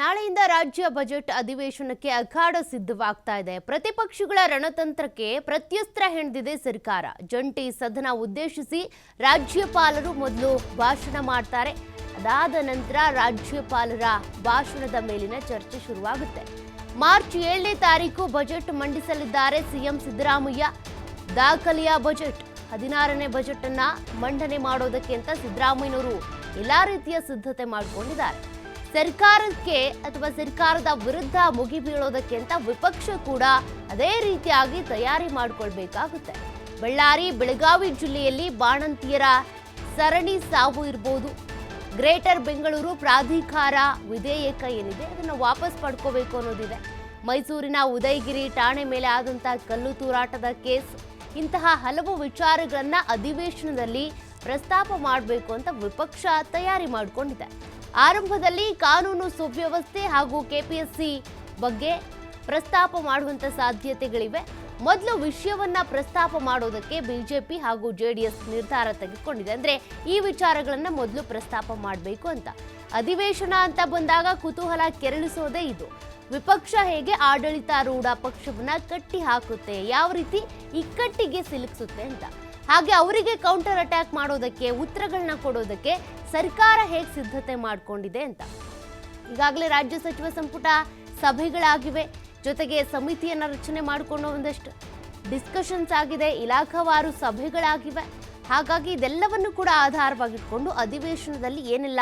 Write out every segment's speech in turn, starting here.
ನಾಳೆಯಿಂದ ರಾಜ್ಯ ಬಜೆಟ್ ಅಧಿವೇಶನಕ್ಕೆ ಅಖಾಡ ಸಿದ್ಧವಾಗ್ತಾ ಇದೆ. ಪ್ರತಿಪಕ್ಷಗಳ ರಣತಂತ್ರಕ್ಕೆ ಪ್ರತ್ಯಸ್ತ್ರ ಹೆಣೆದಿದೆ ಸರ್ಕಾರ. ಜಂಟಿ ಸದನ ಉದ್ದೇಶಿಸಿ ರಾಜ್ಯಪಾಲರು ಮೊದಲು ಭಾಷಣ ಮಾಡ್ತಾರೆ. ಅದಾದ ನಂತರ ರಾಜ್ಯಪಾಲರ ಭಾಷಣದ ಮೇಲಿನ ಚರ್ಚೆ ಶುರುವಾಗುತ್ತೆ. ಮಾರ್ಚ್ ಏಳನೇ ತಾರೀಕು ಬಜೆಟ್ ಮಂಡಿಸಲಿದ್ದಾರೆ ಸಿಎಂ ಸಿದ್ದರಾಮಯ್ಯ. ದಾಖಲೆಯ ಬಜೆಟ್, ಹದಿನಾರನೇ ಬಜೆಟ್ ಅನ್ನ ಮಂಡನೆ ಮಾಡೋದಕ್ಕೆ ಅಂತ ಸಿದ್ದರಾಮಯ್ಯನವರು ಎಲ್ಲಾ ರೀತಿಯ ಸಿದ್ಧತೆ ಮಾಡಿಕೊಂಡಿದ್ದಾರೆ. ಸರ್ಕಾರಕ್ಕೆ ಅಥವಾ ಸರ್ಕಾರದ ವಿರುದ್ಧ ಮುಗಿಬೀಳೋದಕ್ಕೆ ಅಂತ ವಿಪಕ್ಷ ಕೂಡ ಅದೇ ರೀತಿಯಾಗಿ ತಯಾರಿ ಮಾಡಿಕೊಳ್ಬೇಕಾಗುತ್ತೆ. ಬಳ್ಳಾರಿ, ಬೆಳಗಾವಿ ಜಿಲ್ಲೆಯಲ್ಲಿ ಬಾಣಂತಿಯರ ಸರಣಿ ಸಾವು ಇರ್ಬೋದು. ಗ್ರೇಟರ್ ಬೆಂಗಳೂರು ಪ್ರಾಧಿಕಾರ ವಿಧೇಯಕ ಏನಿದೆ ಅದನ್ನು ವಾಪಸ್ ಪಡ್ಕೋಬೇಕು ಅನ್ನೋದಿದೆ. ಮೈಸೂರಿನ ಉದಯಗಿರಿ ಠಾಣೆ ಮೇಲೆ ಆದಂತಹ ಕಲ್ಲು ತೂರಾಟದ ಕೇಸ್, ಇಂತಹ ಹಲವು ವಿಚಾರಗಳನ್ನ ಅಧಿವೇಶನದಲ್ಲಿ ಪ್ರಸ್ತಾಪ ಮಾಡಬೇಕು ಅಂತ ವಿಪಕ್ಷ ತಯಾರಿ ಮಾಡಿಕೊಂಡಿದೆ. ಆರಂಭದಲ್ಲಿ ಕಾನೂನು ಸುವ್ಯವಸ್ಥೆ ಹಾಗೂ ಕೆಪಿಎಸ್ಸಿ ಬಗ್ಗೆ ಪ್ರಸ್ತಾಪ ಮಾಡುವಂತ ಸಾಧ್ಯತೆಗಳಿವೆ. ಮೊದಲು ವಿಷಯವನ್ನ ಪ್ರಸ್ತಾಪ ಮಾಡೋದಕ್ಕೆ ಬಿಜೆಪಿ ಹಾಗೂ ಜೆಡಿಎಸ್ ನಿರ್ಧಾರ ತೆಗೆದುಕೊಂಡಿದೆ. ಅಂದ್ರೆ ಈ ವಿಚಾರಗಳನ್ನ ಮೊದಲು ಪ್ರಸ್ತಾಪ ಮಾಡಬೇಕು ಅಂತ. ಅಧಿವೇಶನ ಅಂತ ಬಂದಾಗ ಕುತೂಹಲ ಕೆರಳಿಸೋದೇ ಇದು. ವಿಪಕ್ಷ ಹೇಗೆ ಆಡಳಿತಾರೂಢ ಪಕ್ಷವನ್ನ ಕಟ್ಟಿ ಹಾಕುತ್ತೆ ಯಾವ ರೀತಿ ಇಕ್ಕಟ್ಟಿಗೆ ಸಿಲುಕಿಸುತ್ತೆ ಅಂತ. ಹಾಗೆ ಅವರಿಗೆ ಕೌಂಟರ್ ಅಟ್ಯಾಕ್ ಮಾಡೋದಕ್ಕೆ, ಉತ್ತರಗಳನ್ನ ಕೊಡೋದಕ್ಕೆ ಸರ್ಕಾರ ಹೇಗೆ ಸಿದ್ಧತೆ ಮಾಡಿಕೊಂಡಿದೆ ಅಂತ. ಈಗಾಗಲೇ ರಾಜ್ಯ ಸಚಿವ ಸಂಪುಟ ಸಭೆಗಳಾಗಿವೆ. ಜೊತೆಗೆ ಸಮಿತಿಯನ್ನು ರಚನೆ ಮಾಡಿಕೊಂಡು ಒಂದಷ್ಟು ಡಿಸ್ಕಷನ್ಸ್ ಆಗಿದೆ. ಇಲಾಖಾವಾರು ಸಭೆಗಳಾಗಿವೆ. ಹಾಗಾಗಿ ಇದೆಲ್ಲವನ್ನು ಕೂಡ ಆಧಾರವಾಗಿಟ್ಕೊಂಡು ಅಧಿವೇಶನದಲ್ಲಿ ಏನೆಲ್ಲ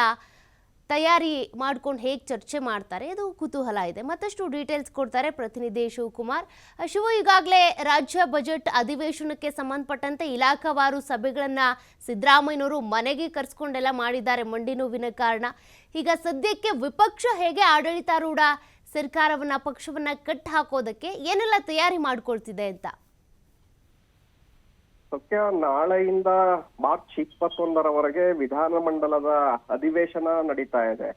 ತಯಾರಿ ಮಾಡ್ಕೊಂಡು ಹೇಗೆ ಚರ್ಚೆ ಮಾಡ್ತಾರೆ, ಇದು ಕುತೂಹಲ ಇದೆ. ಮತ್ತಷ್ಟು ಡೀಟೇಲ್ಸ್ ಕೊಡ್ತಾರೆ ಪ್ರತಿನಿಧಿ ಶಿವಕುಮಾರ್. ಶಿವ ಈಗಾಗಲೇ ರಾಜ್ಯ ಬಜೆಟ್ ಅಧಿವೇಶನಕ್ಕೆ ಸಂಬಂಧಪಟ್ಟಂತೆ ಇಲಾಖಾವಾರು ಸಭೆಗಳನ್ನು ಸಿದ್ದರಾಮಯ್ಯನವರು ಮನೆಗೆ ಕರೆಸ್ಕೊಂಡೆಲ್ಲ ಮಾಡಿದ್ದಾರೆ ಮಂಡಿ ನೋವಿನ ಕಾರಣ. ಈಗ ಸದ್ಯಕ್ಕೆ ವಿಪಕ್ಷ ಹೇಗೆ ಆಡಳಿತಾರೂಢ ಸರ್ಕಾರವನ್ನು, ಪಕ್ಷವನ್ನು ಕಟ್ ಹಾಕೋದಕ್ಕೆ ಏನೆಲ್ಲ ತಯಾರಿ ಮಾಡ್ಕೊಳ್ತಿದೆ ಅಂತ? ಸತ್ಯ ನಾಳೆಯಿಂದ ಮಾರ್ಚ್ ಇಪ್ಪತ್ತೊಂದರವರೆಗೆ ವಿಧಾನಮಂಡಲದ ಅಧಿವೇಶನ ನಡೀತಾ ಇದೆ.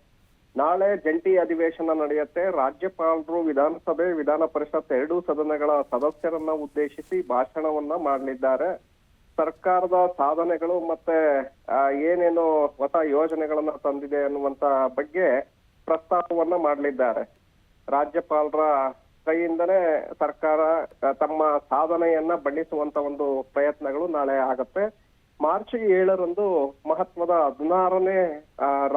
ನಾಳೆ ಜಂಟಿ ಅಧಿವೇಶನ ನಡೆಯುತ್ತೆ. ರಾಜ್ಯಪಾಲರು ವಿಧಾನಸಭೆ, ವಿಧಾನ ಪರಿಷತ್ ಎರಡೂ ಸದನಗಳ ಸದಸ್ಯರನ್ನ ಉದ್ದೇಶಿಸಿ ಭಾಷಣವನ್ನ ಮಾಡಲಿದ್ದಾರೆ. ಸರ್ಕಾರದ ಸಾಧನೆಗಳು ಮತ್ತೆ ಏನೇನು ಹೊಸ ಯೋಜನೆಗಳನ್ನ ತಂದಿದೆ ಅನ್ನುವಂತ ಬಗ್ಗೆ ಪ್ರಸ್ತಾಪವನ್ನ ಮಾಡಲಿದ್ದಾರೆ. ರಾಜ್ಯಪಾಲರ ಕೈಯಿಂದನೇ ಸರ್ಕಾರ ತಮ್ಮ ಸಾಧನೆಯನ್ನ ಬಣ್ಣಿಸುವಂತ ಒಂದು ಪ್ರಯತ್ನಗಳು ನಾಳೆ ಆಗತ್ತೆ. ಮಾರ್ಚ್ ಏಳರಂದು ಮಹತ್ವದ ಹದಿನಾರನೇ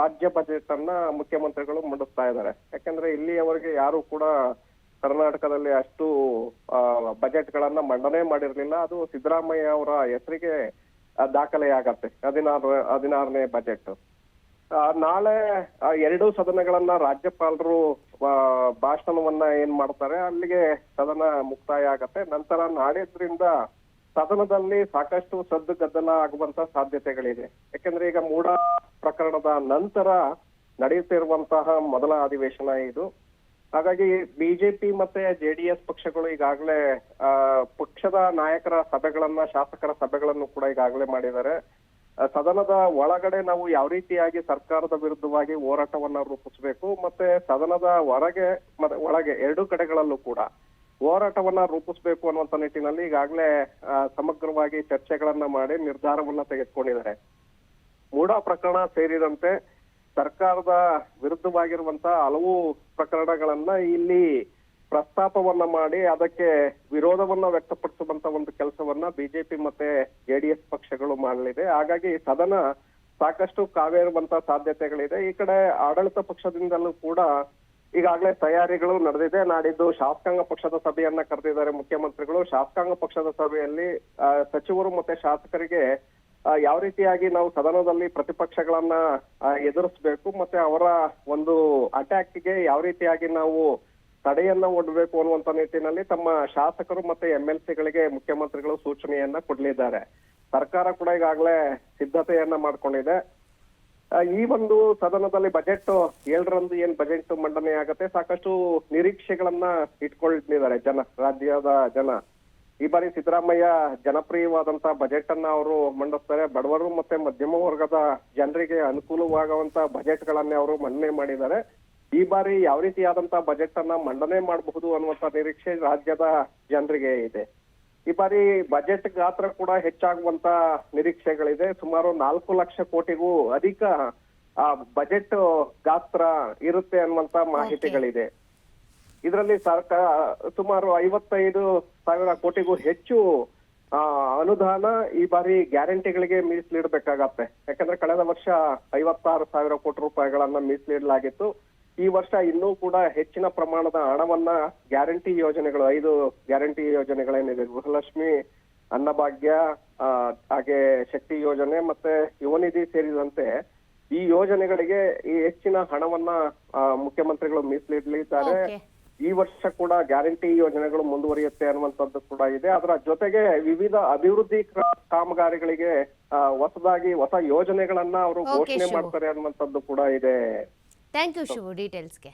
ರಾಜ್ಯ ಬಜೆಟ್ ಅನ್ನ ಮುಖ್ಯಮಂತ್ರಿಗಳು ಮಂಡಿಸ್ತಾ ಇದ್ದಾರೆ. ಯಾಕಂದ್ರೆ ಇಲ್ಲಿಯವರೆಗೆ ಯಾರು ಕೂಡ ಕರ್ನಾಟಕದಲ್ಲಿ ಅಷ್ಟು ಬಜೆಟ್ ಗಳನ್ನ ಮಂಡನೆ ಮಾಡಿರ್ಲಿಲ್ಲ. ಅದು ಸಿದ್ದರಾಮಯ್ಯ ಅವರ ಹೆಸರಿಗೆ ದಾಖಲೆ ಆಗತ್ತೆ ಹದಿನಾರು, ಹದಿನಾರನೇ ಬಜೆಟ್ ನಾಳೆ ಎರಡು ಸದನಗಳನ್ನ ರಾಜ್ಯಪಾಲರು ಭಾಷಣವನ್ನ ಏನ್ ಮಾಡ್ತಾರೆ, ಅಲ್ಲಿಗೆ ಸದನ ಮುಕ್ತಾಯ ಆಗತ್ತೆ. ನಂತರ ನಾಡಿದ್ರಿಂದ ಸದನದಲ್ಲಿ ಸಾಕಷ್ಟು ಸದ್ದು ಗದ್ದಲ ಆಗುವಂತ ಸಾಧ್ಯತೆಗಳಿದೆ. ಯಾಕಂದ್ರೆ ಈಗ ಮೂಡ ಪ್ರಕರಣದ ನಂತರ ನಡೆಯುತ್ತಿರುವಂತಹ ಮೊದಲ ಅಧಿವೇಶನ ಇದು. ಹಾಗಾಗಿ ಬಿಜೆಪಿ ಮತ್ತೆ ಜೆಡಿಎಸ್ ಪಕ್ಷಗಳು ಈಗಾಗಲೇ ಪಕ್ಷದ ನಾಯಕರ ಸಭೆಗಳನ್ನ, ಶಾಸಕರ ಸಭೆಗಳನ್ನು ಕೂಡ ಈಗಾಗಲೇ ಮಾಡಿದ್ದಾರೆ. ಸದನದ ಒಳಗಡೆ ನಾವು ಯಾವ ರೀತಿಯಾಗಿ ಸರ್ಕಾರದ ವಿರುದ್ಧವಾಗಿ ಹೋರಾಟವನ್ನ ರೂಪಿಸಬೇಕು ಮತ್ತೆ ಸದನದ ಹೊರಗೆ ಮತ್ತೆ ಒಳಗೆ ಎರಡೂ ಕಡೆಗಳಲ್ಲೂ ಕೂಡ ಹೋರಾಟವನ್ನ ರೂಪಿಸಬೇಕು ಅನ್ನುವಂತ ನಿಟ್ಟಿನಲ್ಲಿ ಈಗಾಗಲೇ ಸಮಗ್ರವಾಗಿ ಚರ್ಚೆಗಳನ್ನ ಮಾಡಿ ನಿರ್ಧಾರವನ್ನ ತೆಗೆದುಕೊಂಡಿದ್ದಾರೆ. ಮೂಡ ಪ್ರಕರಣ ಸೇರಿದಂತೆ ಸರ್ಕಾರದ ವಿರುದ್ಧವಾಗಿರುವಂತ ಹಲವು ಪ್ರಕರಣಗಳನ್ನ ಇಲ್ಲಿ ಪ್ರಸ್ತಾಪವನ್ನ ಮಾಡಿ ಅದಕ್ಕೆ ವಿರೋಧವನ್ನ ವ್ಯಕ್ತಪಡಿಸುವಂತ ಒಂದು ಕೆಲಸವನ್ನ ಬಿಜೆಪಿ ಮತ್ತೆ ಜೆಡಿಎಸ್ ಪಕ್ಷಗಳು ಮಾಡಲಿದೆ. ಹಾಗಾಗಿ ಸದನ ಸಾಕಷ್ಟು ಕಾವೇರುವಂತ ಸಾಧ್ಯತೆಗಳಿದೆ. ಈ ಕಡೆ ಆಡಳಿತ ಪಕ್ಷದಿಂದಲೂ ಕೂಡ ಈಗಾಗಲೇ ತಯಾರಿಗಳು ನಡೆದಿದೆ. ನಾಡಿದ್ದು ಶಾಸಕಾಂಗ ಪಕ್ಷದ ಸಭೆಯನ್ನ ಕರೆದಿದ್ದಾರೆ ಮುಖ್ಯಮಂತ್ರಿಗಳು. ಶಾಸಕಾಂಗ ಪಕ್ಷದ ಸಭೆಯಲ್ಲಿ ಸಚಿವರು ಮತ್ತೆ ಶಾಸಕರಿಗೆ ಯಾವ ರೀತಿಯಾಗಿ ನಾವು ಸದನದಲ್ಲಿ ಪ್ರತಿಪಕ್ಷಗಳನ್ನ ಎದುರಿಸ್ಬೇಕು ಮತ್ತೆ ಅವರ ಒಂದು ಅಟ್ಯಾಕ್ಗೆ ಯಾವ ರೀತಿಯಾಗಿ ನಾವು ತಡೆಯನ್ನ ಒಡ್ಬೇಕು ಅನ್ನುವಂತ ನಿಟ್ಟಿನಲ್ಲಿ ತಮ್ಮ ಶಾಸಕರು ಮತ್ತೆ ಎಂ ಎಲ್ ಸಿಗಳಿಗೆ ಮುಖ್ಯಮಂತ್ರಿಗಳು ಸೂಚನೆಯನ್ನ ಕೊಡಲಿದ್ದಾರೆ. ಸರ್ಕಾರ ಕೂಡ ಈಗಾಗಲೇ ಸಿದ್ಧತೆಯನ್ನ ಮಾಡ್ಕೊಂಡಿದೆ. ಈ ಒಂದು ಸದನದಲ್ಲಿ ಬಜೆಟ್ ಏಳರಂದು ಏನ್ ಬಜೆಟ್ ಮಂಡನೆ ಆಗತ್ತೆ ಸಾಕಷ್ಟು ನಿರೀಕ್ಷೆಗಳನ್ನ ಇಟ್ಕೊಂಡಿದ್ದಾರೆ ಜನ, ರಾಜ್ಯದ ಜನ. ಈ ಬಾರಿ ಸಿದ್ದರಾಮಯ್ಯ ಜನಪ್ರಿಯವಾದಂತ ಬಜೆಟ್ ಅನ್ನ ಅವರು ಮಂಡಿಸ್ತಾರೆ. ಬಡವರು ಮತ್ತೆ ಮಧ್ಯಮ ವರ್ಗದ ಜನರಿಗೆ ಅನುಕೂಲವಾಗುವಂತ ಬಜೆಟ್ ಗಳನ್ನೇ ಅವರು ಮಂಡನೆ ಮಾಡಿದ್ದಾರೆ. ಈ ಬಾರಿ ಯಾವ ರೀತಿಯಾದಂತಹ ಬಜೆಟ್ ಅನ್ನ ಮಂಡನೆ ಮಾಡಬಹುದು ಅನ್ನುವಂತ ನಿರೀಕ್ಷೆ ರಾಜ್ಯದ ಜನರಿಗೆ ಇದೆ. ಈ ಬಾರಿ ಬಜೆಟ್ ಗಾತ್ರ ಕೂಡ ಹೆಚ್ಚಾಗುವಂತ ನಿರೀಕ್ಷೆಗಳಿದೆ. ಸುಮಾರು ನಾಲ್ಕು ಲಕ್ಷ ಕೋಟಿಗೂ ಅಧಿಕ ಆ ಬಜೆಟ್ ಗಾತ್ರ ಇರುತ್ತೆ ಅನ್ನುವಂತ ಮಾಹಿತಿಗಳಿದೆ. ಇದರಲ್ಲಿ ಸರ್ಕಾರ ಸುಮಾರು ಐವತ್ತೈದು ಸಾವಿರ ಕೋಟಿಗೂ ಹೆಚ್ಚು ಆ, ಅನುದಾನ ಈ ಬಾರಿ ಗ್ಯಾರಂಟಿಗಳಿಗೆ ಮೀಸಲಿಡಬೇಕಾಗತ್ತೆ. ಯಾಕಂದ್ರೆ ಕಳೆದ ವರ್ಷ ಐವತ್ತಾರು ಸಾವಿರ ಕೋಟಿ ರೂಪಾಯಿಗಳನ್ನ ಮೀಸಲಿಡಲಾಗಿತ್ತು. ಈ ವರ್ಷ ಇನ್ನೂ ಕೂಡ ಹೆಚ್ಚಿನ ಪ್ರಮಾಣದ ಹಣವನ್ನ ಗ್ಯಾರಂಟಿ ಯೋಜನೆಗಳು ಐದು ಗ್ಯಾರಂಟಿ ಯೋಜನೆಗಳೇನಿದೆ. ಗೃಹಲಕ್ಷ್ಮಿ ಅನ್ನಭಾಗ್ಯ ಆ, ಹಾಗೆ ಶಕ್ತಿ ಯೋಜನೆ ಮತ್ತೆ ಯುವನಿಧಿ ಸೇರಿದಂತೆ ಈ ಯೋಜನೆಗಳಿಗೆ ಈ ಹೆಚ್ಚಿನ ಹಣವನ್ನ ಮುಖ್ಯಮಂತ್ರಿಗಳು ಮೀಸಲಿಡಲಿದ್ದಾರೆ. ಈ ವರ್ಷ ಕೂಡ ಗ್ಯಾರಂಟಿ ಯೋಜನೆಗಳು ಮುಂದುವರಿಯುತ್ತೆ ಅನ್ನುವಂಥದ್ದು ಕೂಡ ಇದೆ. ಅದರ ಜೊತೆಗೆ ವಿವಿಧ ಅಭಿವೃದ್ಧಿ ಕಾಮಗಾರಿಗಳಿಗೆ ಹೊಸದಾಗಿ ಹೊಸ ಯೋಜನೆಗಳನ್ನ ಅವರು ಘೋಷಣೆ. ಮಾಡ್ತಾರೆ ಅನ್ನುವಂಥದ್ದು ಕೂಡ ಇದೆ. Thank you Shivu ಡೀಟೇಲ್ಸ್ಗೆ